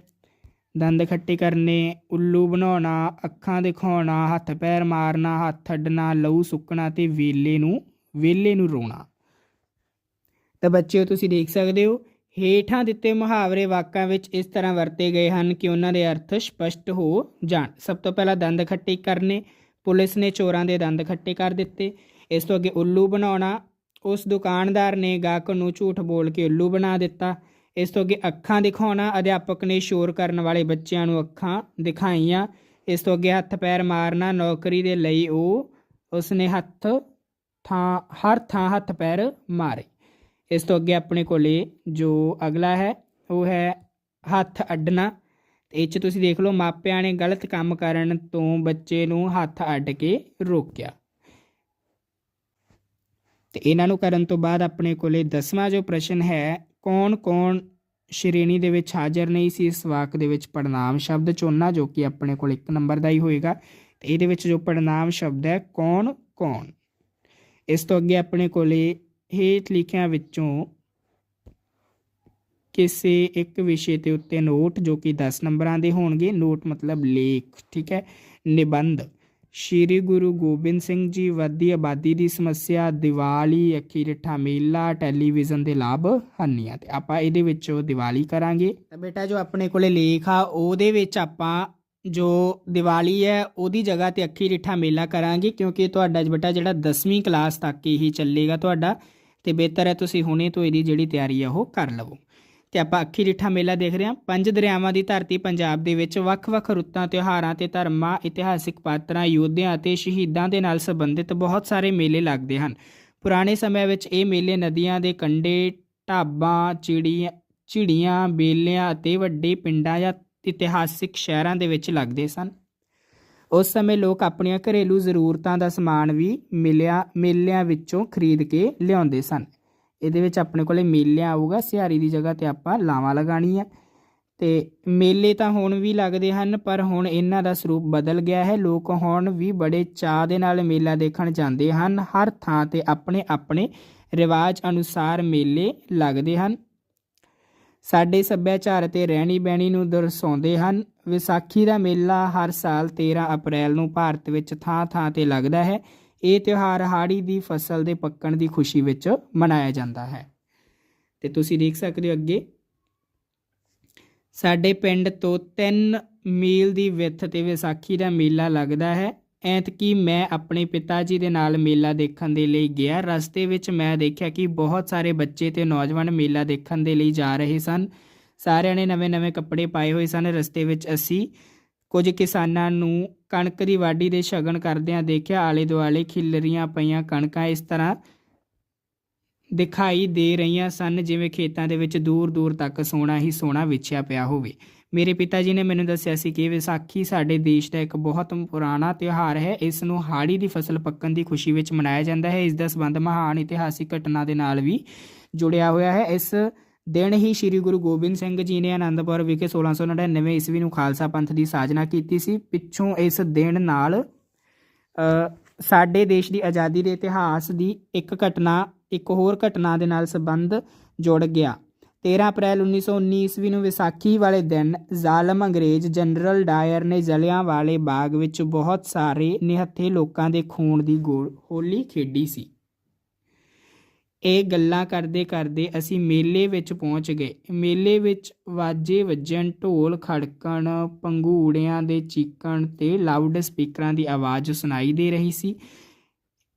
ਦੰਦ ਖੱਟੇ ਕਰਨੇ, ਉੱਲੂ ਬਣਾਉਣਾ, ਅੱਖਾਂ ਦਿਖਾਉਣਾ, ਹੱਥ ਪੈਰ ਮਾਰਨਾ, ਹੱਥ ਅੱਡਣਾ, ਲਹੂ ਸੁੱਕਣਾ ਤੇ ਵੇਲੇ ਨੂੰ ਵੇਲੇ ਨੂੰ ਰੋਣਾ। ਤਾਂ ਬੱਚਿਓ, ਤੁਸੀਂ ਦੇਖ ਸਕਦੇ ਹੋ ਹੇਠਾਂ ਦਿੱਤੇ ਮੁਹਾਵਰੇ ਵਾਕਾਂ ਵਿੱਚ ਇਸ ਤਰ੍ਹਾਂ ਵਰਤੇ ਗਏ ਹਨ ਕਿ ਉਹਨਾਂ ਦੇ ਅਰਥ ਸਪਸ਼ਟ ਹੋ ਜਾਣ। ਸਭ ਤੋਂ ਪਹਿਲਾਂ ਦੰਦ ਖੱਟੇ ਕਰਨੇ, ਪੁਲਿਸ ਨੇ ਚੋਰਾਂ ਦੇ ਦੰਦ ਖੱਟੇ ਕਰ ਦਿੱਤੇ। ਇਸ ਤੋਂ ਅੱਗੇ ਉੱਲੂ ਬਣਾਉਣਾ, ਉਸ ਦੁਕਾਨਦਾਰ ਨੇ ਗਾਹਕ ਨੂੰ ਝੂਠ ਬੋਲ ਕੇ ਉੱਲੂ ਬਣਾ ਦਿੱਤਾ। ਇਸ ਤੋਂ ਅੱਗੇ ਅੱਖਾਂ ਦਿਖਾਉਣਾ, ਅਧਿਆਪਕ ਨੇ ਸ਼ੋਰ ਕਰਨ ਵਾਲੇ ਬੱਚਿਆਂ ਨੂੰ ਅੱਖਾਂ ਦਿਖਾਈਆਂ। ਇਸ ਤੋਂ ਅੱਗੇ ਹੱਥ ਪੈਰ ਮਾਰਨਾ, ਨੌਕਰੀ ਦੇ ਲਈ ਉਹ, ਉਸਨੇ ਹੱਥ ਥਾਂ, ਹਰ ਥਾਂ ਹੱਥ ਪੈਰ ਮਾਰੇ। ਇਸ ਤੋਂ ਅੱਗੇ ਆਪਣੇ ਕੋਲੇ ਜੋ ਅਗਲਾ ਹੈ, ਉਹ ਹੈ ਹੱਥ ਅੱਡਣਾ। ਤੇ ਇਹ 'ਚ ਤੁਸੀਂ ਦੇਖ ਲਓ, ਮਾਪਿਆਂ ਨੇ ਗਲਤ ਕੰਮ ਕਰਨ ਤੋਂ ਬੱਚੇ ਨੂੰ ਹੱਥ ਅੱਡ ਕੇ ਰੋਕਿਆ। ਤੇ ਇਹਨਾਂ ਨੂੰ ਕਰਨ ਤੋਂ ਬਾਅਦ ਆਪਣੇ ਕੋਲੇ ਦਸਵਾਂ ਜੋ ਪ੍ਰਸ਼ਨ ਹੈ, ਕੌਣ-ਕੌਣ ਸ਼੍ਰੇਣੀ ਦੇ ਵਿੱਚ ਹਾਜ਼ਰ ਨਹੀਂ ਸੀ? ਇਸ ਵਾਕ ਦੇ ਵਿੱਚ ਪੜਨਾਮ ਸ਼ਬਦ ਚੁਣਨਾ ਜੋ ਕਿ ਆਪਣੇ ਕੋਲ 1 ਨੰਬਰ ਦਾ ਹੀ ਹੋਏਗਾ। ਤੇ ਇਹਦੇ ਵਿੱਚ ਜੋ ਪੜਨਾਮ ਸ਼ਬਦ ਹੈ, ਕੌਣ-ਕੌਣ? ਇਸ ਤੋਂ ਅੱਗੇ ਆਪਣੇ ਕੋਲੇ ਹੇਠ ਲਿਖਿਆਂ ਵਿੱਚੋਂ ਕਿਸੇ ਇੱਕ ਵਿਸ਼ੇ ਦੇ ਉੱਤੇ ਨੋਟ ਜੋ ਕਿ 10 ਨੰਬਰਾਂ ਦੇ ਹੋਣਗੇ, ਨੋਟ ਮਤਲਬ ਲੇਖ, ਠੀਕ ਹੈ? ਨਿਬੰਧ। ਸ਼੍ਰੀ ਗੁਰੂ ਗੋਬਿੰਦ ਸਿੰਘ ਜੀ ਵੱਧਦੀ ਆਬਾਦੀ ਦੀ ਸਮੱਸਿਆ, ਦੀਵਾਲੀ ਅੱਖੀ ਰਿੱਠਾ ਮੇਲਾ, ਟੈਲੀਵਿਜ਼ਨ ਦੇ ਲਾਭ, ਹਾਨੀਆਂ ਤੇ ਆਪਾਂ ਇਹਦੇ ਵਿੱਚੋਂ ਦੀਵਾਲੀ ਕਰਾਂਗੇ। ਤਾਂ ਬੇਟਾ ਜੋ ਆਪਣੇ ਕੋਲੇ ਲੇਖ ਆ, ਉਹਦੇ ਵਿੱਚ ਆਪਾਂ ਜੋ ਦੀਵਾਲੀ ਹੈ, ਉਹਦੀ ਜਗ੍ਹਾ ਤੇ ਅੱਖੀ ਰਿੱਠਾ ਮੇਲਾ ਕਰਾਂਗੇ, ਕਿਉਂਕਿ ਤੁਹਾਡਾ ਬੇਟਾ ਜਿਹੜਾ 10ਵੀਂ ਕਲਾਸ ਤੱਕ ਹੀ ਚੱਲੇਗਾ ਤੁਹਾਡਾ, ਤੇ ਬਿਹਤਰ ਹੈ ਤੁਸੀਂ ਹੁਣੇ ਤੋਂ ਇਹਦੀ ਜਿਹੜੀ ਤਿਆਰੀ ਹੈ ਉਹ ਕਰ ਲਵੋ। ਤੇ ਆਪਾਂ ਅੱਖੀ ਰਿੱਠਾ ਮੇਲਾ ਦੇਖ ਰਹੇ ਹਾਂ। ਪੰਜ ਦਰਿਆਵਾਂ ਦੀ ਧਰਤੀ ਪੰਜਾਬ ਦੇ ਵਿੱਚ ਵੱਖ-ਵੱਖ ਰੁੱਤਾਂ, ਤਿਉਹਾਰਾਂ ਤੇ ਧਰਮਾਂ, ਇਤਿਹਾਸਿਕ ਪਾਤਰਾਂ, ਯੋਧਿਆਂ ਅਤੇ ਸ਼ਹੀਦਾਂ ਦੇ ਨਾਲ ਸੰਬੰਧਿਤ ਬਹੁਤ ਸਾਰੇ ਮੇਲੇ ਲੱਗਦੇ ਹਨ। ਪੁਰਾਣੇ ਸਮੇਂ ਵਿੱਚ ਇਹ ਮੇਲੇ ਨਦੀਆਂ ਦੇ ਕੰਢੇ, ਢਾਬਾਂ, ਚਿੜੀਆਂ ਚਿੜੀਆਂ ਬੇਲਿਆਂ ਅਤੇ ਵੱਡੇ ਪਿੰਡਾਂ ਜਾਂ ਇਤਿਹਾਸਿਕ ਸ਼ਹਿਰਾਂ ਦੇ ਵਿੱਚ ਲੱਗਦੇ ਸਨ। ਉਸ ਸਮੇਂ ਲੋਕ ਆਪਣੀਆਂ ਘਰੇਲੂ ਜ਼ਰੂਰਤਾਂ ਦਾ ਸਮਾਨ ਵੀ ਮਿਲਿਆ, ਮੇਲਿਆਂ ਵਿੱਚੋਂ ਖਰੀਦ ਕੇ ਲਿਆਉਂਦੇ ਸਨ। ਇਹਦੇ ਵਿੱਚ ਆਪਣੇ ਕੋਲੇ ਮੇਲਿਆਂ ਆਊਗਾ, ਸਿਹਾਰੀ ਦੀ ਜਗ੍ਹਾ ਤੇ ਆਪਾਂ ਲਾਵਾਂ ਲਗਾਣੀ ਹੈ ਤੇ ਮੇਲੇ ਤਾਂ ਹੁਣ ਵੀ ਲੱਗਦੇ ਹਨ, ਪਰ ਹੁਣ ਇਹਨਾਂ ਦਾ ਸਰੂਪ ਬਦਲ ਗਿਆ ਹੈ। ਲੋਕ ਹੁਣ ਵੀ ਬੜੇ ਚਾਅ ਦੇ ਨਾਲ ਮੇਲਾ ਦੇਖਣ ਜਾਂਦੇ ਹਨ। ਹਰ ਥਾਂ ਤੇ ਆਪਣੇ ਆਪਣੇ ਰਿਵਾਜ ਅਨੁਸਾਰ ਮੇਲੇ ਲੱਗਦੇ ਹਨ। ਸਾਡੇ ਸੱਭਿਆਚਾਰ ਅਤੇ ਰਹਿਣੀ ਬਹਿਣੀ ਨੂੰ ਦਰਸਾਉਂਦੇ ਹਨ। ਵਿਸਾਖੀ ਦਾ ਮੇਲਾ ਹਰ ਸਾਲ 13 ਅਪ੍ਰੈਲ ਨੂੰ ਭਾਰਤ ਵਿੱਚ ਥਾਂ-ਥਾਂ ਤੇ ਲੱਗਦਾ ਹੈ। ਇਹ ਤਿਉਹਾਰ ਹਾੜੀ ਦੀ ਫਸਲ ਦੇ ਪੱਕਣ ਦੀ ਖੁਸ਼ੀ ਵਿੱਚ ਮਨਾਇਆ ਜਾਂਦਾ ਹੈ। ਤੇ ਤੁਸੀਂ ਦੇਖ ਸਕਦੇ ਹੋ ਅੱਗੇ। ਸਾਡੇ ਪਿੰਡ ਤੋਂ 3 ਮੀਲ ਦੀ ਵਿੱਥ ਤੇ ਵਿਸਾਖੀ ਦਾ ਮੇਲਾ ਲੱਗਦਾ ਹੈ। ਐਤਕੀ ਮੈਂ ਆਪਣੇ ਪਿਤਾ ਜੀ ਦੇ ਨਾਲ ਮੇਲਾ ਦੇਖਣ ਦੇ ਲਈ ਗਿਆ। ਰਸਤੇ ਵਿੱਚ ਮੈਂ ਦੇਖਿਆ ਕਿ ਬਹੁਤ ਸਾਰੇ ਬੱਚੇ ਤੇ ਨੌਜਵਾਨ ਮੇਲਾ ਦੇਖਣ ਦੇ ਲਈ ਜਾ ਰਹੇ ਸਨ। ਸਾਰਿਆਂ ਨੇ ਨਵੇਂ-ਨਵੇਂ ਕੱਪੜੇ ਪਾਏ ਹੋਏ ਸਨ। ਰਸਤੇ ਵਿੱਚ ਅਸੀਂ ਕੁਝ ਕਿਸਾਨਾਂ ਨੂੰ ਕਣਕ ਦੀ ਵਾਢੀ ਦੇ ਸ਼ਗਨ ਕਰਦਿਆਂ ਦੇਖਿਆ। ਆਲੇ ਦੁਆਲੇ ਖਿਲਰੀਆਂ ਪਈਆਂ ਕਣਕਾਂ ਇਸ ਤਰ੍ਹਾਂ ਦਿਖਾਈ ਦੇ ਰਹੀਆਂ ਸਨ, ਜਿਵੇਂ ਖੇਤਾਂ ਦੇ ਵਿੱਚ ਦੂਰ-ਦੂਰ ਤੱਕ ਸੋਨਾ ਹੀ ਸੋਨਾ ਵਿਛਿਆ ਪਿਆ ਹੋਵੇ। ਮੇਰੇ ਪਿਤਾ ਜੀ ਨੇ ਮੈਨੂੰ ਦੱਸਿਆ ਸੀ ਕਿ ਵਿਸਾਖੀ ਸਾਡੇ ਦੇਸ਼ ਦਾ ਇੱਕ ਬਹੁਤ ਪੁਰਾਣਾ ਤਿਉਹਾਰ ਹੈ। ਇਸ ਨੂੰ ਹਾੜੀ ਦੀ ਫਸਲ ਪੱਕਣ ਦੀ ਖੁਸ਼ੀ ਵਿੱਚ ਮਨਾਇਆ ਜਾਂਦਾ ਹੈ। ਇਸ ਦਾ ਸੰਬੰਧ ਮਹਾਨ ਇਤਿਹਾਸਿਕ ਘਟਨਾ ਦੇ ਨਾਲ ਵੀ ਜੁੜਿਆ ਹੋਇਆ ਹੈ। ਇਸ ਦਿਨ ਹੀ ਸ੍ਰੀ ਗੁਰੂ ਗੋਬਿੰਦ ਸਿੰਘ ਜੀ ਨੇ ਆਨੰਦਪੁਰ ਵਿਖੇ 1699 ਈਸਵੀ ਨੂੰ ਖਾਲਸਾ ਪੰਥ ਦੀ ਸਾਜਨਾ ਕੀਤੀ ਸੀ। ਪਿੱਛੋਂ ਇਸ ਦਿਨ ਨਾਲ ਸਾਡੇ ਦੇਸ਼ ਦੀ ਆਜ਼ਾਦੀ ਦੇ ਇਤਿਹਾਸ ਦੀ ਇੱਕ ਘਟਨਾ, ਇੱਕ ਹੋਰ ਘਟਨਾ ਦੇ ਨਾਲ ਸੰਬੰਧ ਜੁੜ ਗਿਆ। 13 ਅਪ੍ਰੈਲ 1919 ਈਸਵੀ ਨੂੰ ਵਿਸਾਖੀ ਵਾਲੇ ਦਿਨ ਜ਼ਾਲਮ ਅੰਗਰੇਜ਼ ਜਨਰਲ ਡਾਇਰ ਨੇ ਜਲਿਆਂ ਵਾਲੇ ਬਾਗ ਵਿੱਚ ਬਹੁਤ ਸਾਰੇ ਨਿਹੱਥੇ ਲੋਕਾਂ ਦੇ ਖੂਨ ਦੀ ਗੋ- ਹੋਲੀ ਖੇਡੀ ਸੀ। ਇਹ ਗੱਲਾਂ ਕਰਦੇ ਕਰਦੇ ਅਸੀਂ ਮੇਲੇ ਵਿੱਚ ਪਹੁੰਚ ਗਏ। ਮੇਲੇ ਵਿੱਚ ਵਾਜੇ ਵੱਜਣ, ਢੋਲ ਖੜਕਣ ਪੰਗੂੜਿਆਂ ਦੇ ਚੀਕਣ ਤੇ ਲਾਊਡ ਸਪੀਕਰਾਂ ਦੀ ਆਵਾਜ਼ ਸੁਣਾਈ ਦੇ ਰਹੀ ਸੀ।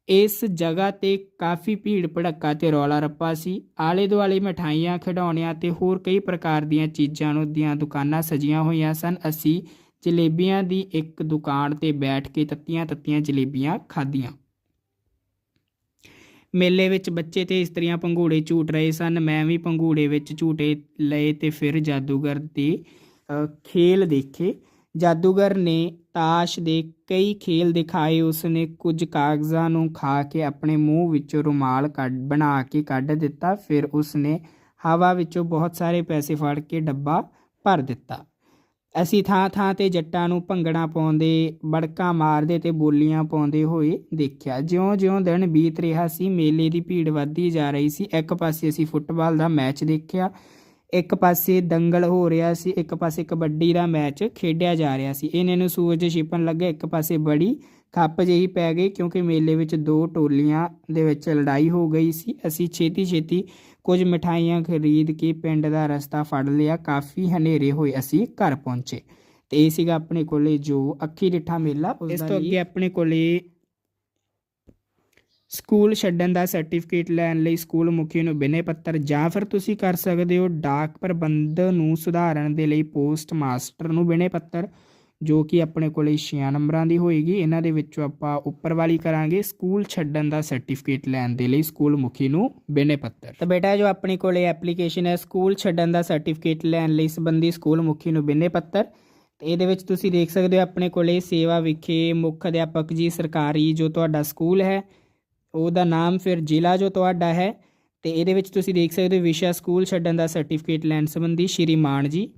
ਇਸ ਜਗ੍ਹਾ ਤੇ ਕਾਫੀ ਭੀੜ ਭੜੱਕਾ ਤੇ ਰੌਲਾ ਰੱਪਾ ਸੀ। ਆਲੇ ਦੁਆਲੇ ਮਠਾਈਆਂ ਖਿਡੌਣਿਆਂ ਤੇ ਹੋਰ ਕਈ ਪ੍ਰਕਾਰ ਦੀਆਂ ਚੀਜ਼ਾਂ ਨੂੰ ਦੀਆਂ ਦੁਕਾਨਾਂ ਸਜੀਆਂ ਹੋਈਆਂ ਸਨ। ਅਸੀਂ ਜਲੇਬੀਆਂ ਦੀ ਇੱਕ ਦੁਕਾਨ ਤੇ ਬੈਠ ਕੇ ਤੱਤੀਆਂ ਤੱਤੀਆਂ ਜਲੇਬੀਆਂ ਖਾਧੀਆਂ। ਮੇਲੇ ਵਿੱਚ ਬੱਚੇ ਤੇ ਇਸਤਰੀਆਂ ਪੰਘੂੜੇ ਝੂਟ ਰਹੇ ਸਨ। ਮੈਂ ਵੀ ਪੰਘੂੜੇ ਵਿੱਚ ਝੂਟੇ ਲਏ ਤੇ ਫਿਰ ਜਾਦੂਗਰ ਦੇ ਖੇਲ ਦੇਖੇ। ਜਾਦੂਗਰ ਨੇ ਤਾਸ਼ ਦੇ ਕਈ ਖੇਲ ਦਿਖਾਏ। ਉਸਨੇ ਕੁਝ ਕਾਗਜ਼ਾਂ ਨੂੰ ਖਾ ਕੇ ਆਪਣੇ ਮੂੰਹ ਵਿੱਚੋਂ ਰੁਮਾਲ ਕੱਢ, ਬਣਾ ਕੇ ਕੱਢ ਦਿੱਤਾ। ਫਿਰ ਉਸਨੇ ਹਵਾ ਵਿੱਚੋਂ ਬਹੁਤ ਸਾਰੇ ਪੈਸੇ ਫੜ ਕੇ ਡੱਬਾ ਭਰ ਦਿੱਤਾ। ਅਸੀਂ ਥਾਂ ਥਾਂ ਤੇ ਜੱਟਾਂ ਨੂੰ ਭੰਗੜਾ ਪਾਉਂਦੇ, ਬੜਕਾ ਮਾਰਦੇ ਤੇ ਬੋਲੀਆਂ ਪਾਉਂਦੇ ਹੋਏ ਦੇਖਿਆ। ਜਿਉਂ-ਜਿਉਂ ਦਿਨ ਬੀਤ ਰਿਹਾ ਸੀ, ਮੇਲੇ ਦੀ ਭੀੜ ਵੱਧਦੀ ਜਾ ਰਹੀ ਸੀ। ਇੱਕ ਪਾਸੇ ਅਸੀਂ ਫੁੱਟਬਾਲ ਦਾ ਮੈਚ ਦੇਖਿਆ। ਇੱਕ ਪਾਸੇ ਦੰਗਲ ਹੋ ਰਿਹਾ ਸੀ ਇੱਕ ਪਾਸੇ ਕਬੱਡੀ ਦਾ ਮੈਚ ਖੇਡਿਆ ਜਾ ਰਿਹਾ ਸੀ। ਇਹਨੇ ਨੂੰ ਸੂਰਜ ਛਿਪਣ ਲੱਗਾ ਇੱਕ ਪਾਸੇ ਬੜੀ ਖੱਪ ਜਿਹੀ ਪੈ ਗਈ ਕਿਉਂਕਿ ਮੇਲੇ ਵਿੱਚ ਦੋ ਟੋਲੀਆਂ ਦੇ ਵਿੱਚ ਲੜਾਈ ਹੋ ਗਈ ਸੀ। ਅਸੀਂ ਛੇਤੀ ਛੇਤੀ ਕੁਝ ਮਠਾਈਆਂ ਖਰੀਦ ਕੇ ਪਿੰਡ ਦਾ ਰਸਤਾ ਫੜ ਲਿਆ। ਕਾਫੀ ਹਨੇਰੇ ਹੋਏ ਅਸੀਂ ਘਰ ਪਹੁੰਚੇ ਤੇ ਇਹ ਸੀਗਾ ਆਪਣੇ ਕੋਲੇ ਜੋ ਅੱਖੀ ਡਿੱਠਾ ਮੇਲਾ ਇਸ ਤੋਂ ਅੱਗੇ ਆਪਣੇ ਕੋਲੇ ਸਕੂਲ ਛੱਡਣ ਦਾ ਸਰਟੀਫਿਕੇਟ ਲੈਣ ਲਈ ਸਕੂਲ ਮੁਖੀ ਨੂੰ ਬਿਨੇ ਪੱਤਰ ਜਾਂ ਫਿਰ ਤੁਸੀਂ ਕਰ ਸਕਦੇ ਹੋ ਡਾਕ ਪ੍ਰਬੰਧ ਨੂੰ ਸੁਧਾਰਨ ਦੇ ਲਈ ਪੋਸਟ ਮਾਸਟਰ ਨੂੰ ਬਿਨੇ ਪੱਤਰ, ਜੋ ਕਿ ਆਪਣੇ ਕੋਲੇ 6 ਨੰਬਰਾਂ ਦੀ ਹੋਏਗੀ। ਇਹਨਾਂ ਦੇ ਵਿੱਚੋਂ ਆਪਾਂ ਉੱਪਰ ਵਾਲੀ ਕਰਾਂਗੇ। ਸਕੂਲ ਛੱਡਣ ਦਾ ਸਰਟੀਫਿਕੇਟ ਲੈਣ ਦੇ ਲਈ ਸਕੂਲ ਮੁਖੀ ਨੂੰ ਬਿਨੇ ਪੱਤਰ। ਤਾਂ ਬੇਟਾ, ਜੋ ਆਪਣੇ ਕੋਲੇ ਐਪਲੀਕੇਸ਼ਨ ਹੈ, ਸਕੂਲ ਛੱਡਣ ਦਾ ਸਰਟੀਫਿਕੇਟ ਲੈਣ ਲਈ ਸੰਬੰਧੀ ਸਕੂਲ ਮੁਖੀ ਨੂੰ ਬਿਨੇ ਪੱਤਰ, ਤੇ ਇਹਦੇ ਵਿੱਚ ਤੁਸੀਂ ਦੇਖ ਸਕਦੇ ਹੋ ਆਪਣੇ ਕੋਲੇ ਸੇਵਾ ਵਿਖੇ ਮੁੱਖ ਅਧਿਆਪਕ ਜੀ ਸਰਕਾਰੀ, ਜੋ ਤੁਹਾਡਾ ਸਕੂਲ ਹੈ ਉਹਦਾ ਨਾਮ ਫਿਰ ਜ਼ਿਲ੍ਹਾ ਜੋ ਤੁਹਾਡਾ ਹੈ ਤੇ ਇਹਦੇ ਵਿੱਚ ਤੁਸੀਂ ਦੇਖ ਸਕਦੇ ਹੋ ਵਿਸ਼ਾ ਸਕੂਲ ਛੱਡਣ ਦਾ ਸਰਟੀਫਿਕੇਟ ਲੈਣ ਸੰਬੰਧੀ ਸ਼੍ਰੀ ਮਾਨ ਜੀ।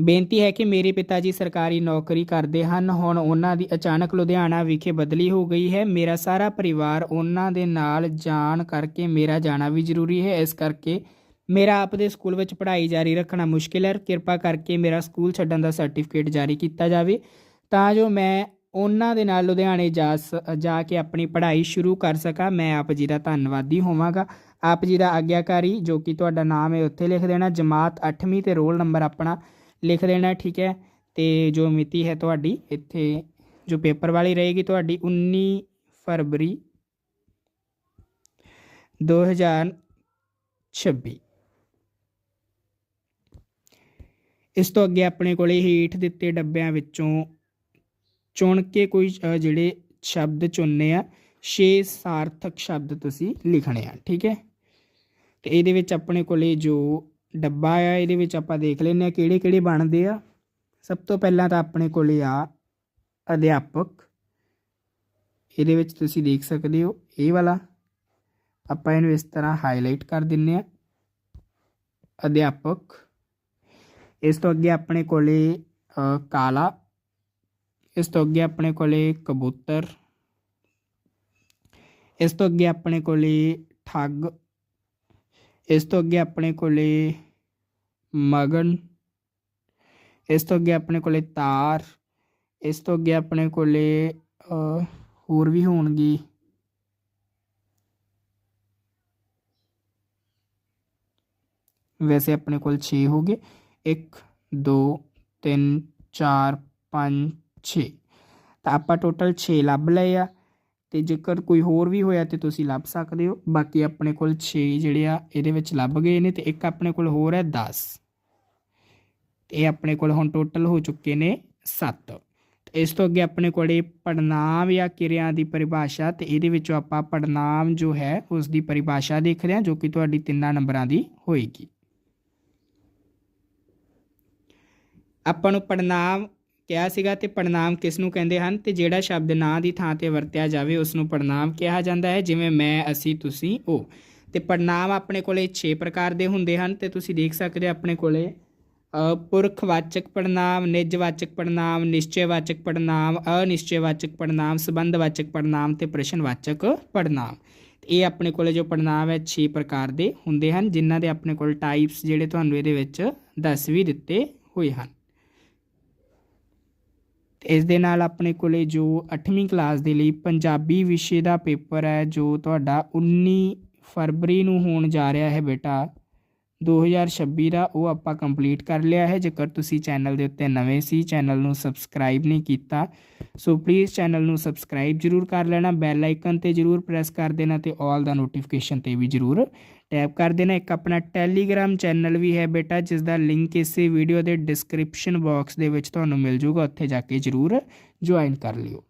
ਬੇਨਤੀ ਹੈ ਕਿ ਮੇਰੇ ਪਿਤਾ ਜੀ ਸਰਕਾਰੀ ਨੌਕਰੀ ਕਰਦੇ ਹਨ। ਹੁਣ ਉਹਨਾਂ ਦੀ ਅਚਾਨਕ ਲੁਧਿਆਣਾ ਵਿਖੇ ਬਦਲੀ ਹੋ ਗਈ ਹੈ। ਮੇਰਾ ਸਾਰਾ ਪਰਿਵਾਰ ਉਹਨਾਂ ਦੇ ਨਾਲ ਜਾਣ ਕਰਕੇ ਮੇਰਾ ਜਾਣਾ ਵੀ ਜ਼ਰੂਰੀ ਹੈ। ਇਸ ਕਰਕੇ ਮੇਰਾ ਆਪ ਦੇ ਸਕੂਲ ਵਿੱਚ ਪੜ੍ਹਾਈ ਜਾਰੀ ਰੱਖਣਾ ਮੁਸ਼ਕਿਲ ਹੈ। ਕਿਰਪਾ ਕਰਕੇ ਮੇਰਾ ਸਕੂਲ ਛੱਡਣ ਦਾ ਸਰਟੀਫਿਕੇਟ ਜਾਰੀ ਕੀਤਾ ਜਾਵੇ। ਤਾਂ ਜੋ ਮੈਂ ਉਹਨਾਂ ਦੇ ਨਾਲ ਲੁਧਿਆਣੇ ਜਾ ਸ- ਜਾ ਕੇ ਆਪਣੀ ਪੜ੍ਹਾਈ ਸ਼ੁਰੂ ਕਰ ਸਕਾਂ। ਮੈਂ ਆਪ ਜੀ ਦਾ ਧੰਨਵਾਦੀ ਹੋਵਾਂਗਾ। ਆਪ ਜੀ ਦਾ ਆਗਿਆਕਾਰੀ, ਜੋ ਕਿ ਤੁਹਾਡਾ ਨਾਮ ਹੈ, ਉੱਥੇ ਲਿਖ ਦੇਣਾ। ਜਮਾਤ 8ਵੀਂ ਤੇ ਰੋਲ ਨੰਬਰ ਆਪਣਾ ਲਿਖ ਦੇਣਾ, ਠੀਕ ਹੈ? ਤੇ ਜੋ ਮਿਤੀ ਹੈ ਤੁਹਾਡੀ, ਇੱਥੇ ਜੋ ਪੇਪਰ ਵਾਲੀ ਰਹੇਗੀ ਤੁਹਾਡੀ 19 ਫਰਵਰੀ 2026 ਇਸ ਤੋਂ ਅੱਗੇ ਆਪਣੇ ਕੋਲੇ ਹੇਠ ਦਿੱਤੇ ਡੱਬਿਆਂ ਵਿੱਚੋਂ ਚੁਣ ਕੇ ਕੋਈ ਅ, ਜਿਹੜੇ ਸ਼ਬਦ ਚੁਣਨੇ ਆ ਛੇ ਸਾਰਥਕ ਸ਼ਬਦ ਤੁਸੀਂ ਲਿਖਣੇ ਆ ਠੀਕ ਹੈ? ਤੇ ਇਹਦੇ ਵਿੱਚ ਆਪਣੇ ਕੋਲੇ ਜੋ ਡੱਬਾ ਆ ਇਹਦੇ ਵਿੱਚ ਆਪਾਂ ਦੇਖ ਲੈਂਦੇ ਆ ਕਿਹੜੇ ਕਿਹੜੇ ਬਣਦੇ ਆ। ਸਭ ਤੋਂ ਪਹਿਲਾਂ ਤਾਂ ਆਪਣੇ ਕੋਲੇ ਆ ਅਧਿਆਪਕ। ਇਹਦੇ ਵਿੱਚ ਤੁਸੀਂ ਦੇਖ ਸਕਦੇ ਹੋ ਇਹ ਵਾਲਾ। ਆਪਾਂ ਇਹਨੂੰ ਇਸ ਤਰ੍ਹਾਂ ਹਾਈਲਾਈਟ ਕਰ ਦਿੰਨੇ ਆ। ਅਧਿਆਪਕ। ਇਸ ਤੋਂ ਅੱਗੇ ਆਪਣੇ ਕੋਲੇ ਅ, ਕਾਲਾ। ਇਸ ਤੋਂ ਅੱਗੇ ਆਪਣੇ ਕੋਲੇ ਕਬੂਤਰ ਇਸ ਤੋਂ ਅੱਗੇ ਆਪਣੇ ਕੋਲੇ ਠੱਗ ਇਸ ਤੋਂ ਅੱਗੇ ਆਪਣੇ ਕੋਲੇ ਮਗਨ ਇਸ ਤੋਂ ਅੱਗੇ ਆਪਣੇ ਕੋਲੇ ਤਾਰ ਇਸ ਤੋਂ ਅੱਗੇ ਆਪਣੇ ਕੋਲੇ ਅ, ਹੋਰ ਵੀ ਹੋਣਗੀ। ਵੈਸੇ ਆਪਣੇ ਕੋਲ 6 ਹੋ ਗਏ। 1 2 3 4 5 6 ਤਾਂ ਆਪਾਂ ਟੋਟਲ 6 ਲੱਭ ਲਏ ਆ ਤੇ ਜੇਕਰ ਕੋਈ ਹੋਰ ਵੀ ਹੋਇਆ ਤੇ ਤੁਸੀਂ ਲੱਭ ਸਕਦੇ ਹੋ। ਬਾਕੀ ਆਪਣੇ ਕੋਲ 6 ਜਿਹੜੇ ਆ, ਇਹਦੇ ਵਿੱਚ ਲੱਭ ਗਏ ਨੇ ਤੇ ਇੱਕ ਆਪਣੇ ਕੋਲ ਹੋਰ ਹੈ 10 ਇਹ ਆਪਣੇ ਕੋਲ ਹੁਣ ਟੋਟਲ ਹੋ ਚੁੱਕੇ ਨੇ 7 ਤੇ ਇਸ ਤੋਂ ਅੱਗੇ ਆਪਣੇ ਕੋਲੇ ਪੜਨਾਮ ਜਾਂ ਕਿਰਿਆ ਦੀ ਪਰਿਭਾਸ਼ਾ ਤੇ ਇਹਦੇ ਵਿੱਚੋਂ ਆਪਾਂ ਪੜਨਾਮ ਜੋ ਹੈ ਉਸ ਦੀ ਪਰਿਭਾਸ਼ਾ ਦੇਖਦੇ ਹਾਂ, ਜੋ ਕਿ ਤੁਹਾਡੀ ਤਿੰਨਾਂ ਨੰਬਰਾਂ ਦੀ ਹੋਏਗੀ। ਆਪਾਂ ਨੂੰ ਪੜਨਾਮ ਕਿਹਾ ਸੀਗਾ ਤੇ ਪੜਨਾਮ ਕਿਸ ਨੂੰ ਕਹਿੰਦੇ ਹਨ? ਤੇ ਜਿਹੜਾ ਸ਼ਬਦ ਨਾਂ ਦੀ ਥਾਂ ਤੇ ਵਰਤਿਆ ਜਾਵੇ ਉਸ ਨੂੰ ਪੜਨਾਮ ਕਿਹਾ ਜਾਂਦਾ ਹੈ, ਜਿਵੇਂ ਮੈਂ, ਅਸੀਂ, ਤੁਸੀਂ, ਉਹ। ਤੇ ਪੜਨਾਮ ਆਪਣੇ ਕੋਲੇ 6 ਪ੍ਰਕਾਰ ਦੇ ਹੁੰਦੇ ਹਨ ਤੇ ਤੁਸੀਂ ਦੇਖ ਸਕਦੇ ਹੋ ਆਪਣੇ ਕੋਲੇ ਪੁਰਖਵਾਚਕ ਪੜਨਾਮ ਨਿਜਵਾਚਕ ਪੜਨਾਮ ਨਿਸ਼ਚੈਵਾਚਕ ਪੜਨਾਮ ਅਨਿਸ਼ਚੈਵਾਚਕ ਪੜਨਾਮ ਸੰਬੰਧਵਾਚਕ ਪੜਨਾਮ ਤੇ ਪ੍ਰਸ਼ਨਵਾਚਕ ਪੜਨਾਮ ਇਹ ਆਪਣੇ ਕੋਲੇ ਜੋ ਪੜਨਾਮ ਹੈ 6 ਪ੍ਰਕਾਰ ਦੇ ਹੁੰਦੇ ਹਨ, ਜਿਨ੍ਹਾਂ ਦੇ ਆਪਣੇ ਕੋਲ ਟਾਈਪਸ ਜਿਹੜੇ ਤੁਹਾਨੂੰ ਇਹਦੇ ਵਿੱਚ ਦੱਸ ਵੀ ਦਿੱਤੇ ਹੋਏ ਹਨ। ਇਸ ਦੇ ਨਾਲ ਆਪਣੇ ਕੋਲੇ ਜੋ 8ਵੀਂ ਕਲਾਸ ਦੇ ਲਈ ਪੰਜਾਬੀ ਵਿਸ਼ੇ ਦਾ ਪੇਪਰ ਹੈ, ਜੋ ਤੁਹਾਡਾ 19 ਫਰਵਰੀ ਨੂੰ ਹੋਣ ਜਾ ਰਿਹਾ ਹੈ ਬੇਟਾ 2026 ਦਾ, ਉਹ ਆਪਾਂ ਕੰਪਲੀਟ ਕਰ ਲਿਆ ਹੈ। ਜੇਕਰ ਤੁਸੀਂ ਚੈਨਲ ਦੇ ਉੱਤੇ ਨਵੇਂ ਸੀ ਚੈਨਲ ਨੂੰ ਸਬਸਕ੍ਰਾਈਬ ਨਹੀਂ ਕੀਤਾ, ਸੋ ਪਲੀਜ਼ ਚੈਨਲ ਨੂੰ ਸਬਸਕ੍ਰਾਈਬ ਜਰੂਰ ਕਰ ਲੈਣਾ ਬੈਲ ਆਈਕਨ ਤੇ ਜਰੂਰ ਪ੍ਰੈਸ ਕਰ ਦੇਣਾ ਤੇ ਆਲ ਦਾ ਨੋਟੀਫਿਕੇਸ਼ਨ ਤੇ ਵੀ ਜਰੂਰ ਟੈਪ ਕਰ ਦੇਣਾ। ਇੱਕ ਆਪਣਾ ਟੈਲੀਗ੍ਰਾਮ ਚੈਨਲ ਵੀ ਹੈ ਬੇਟਾ ਜਿਸ ਦਾ ਲਿੰਕ ਇਸੇ ਵੀਡੀਓ ਦੇ ਡਿਸਕ੍ਰਿਪਸ਼ਨ ਬਾਕਸ ਦੇ ਵਿੱਚ ਤੁਹਾਨੂੰ ਮਿਲ ਜਾਊਗਾ ਉੱਥੇ ਜਾ ਕੇ ਜਰੂਰ ਜੁਆਇਨ ਕਰ ਲਿਓ।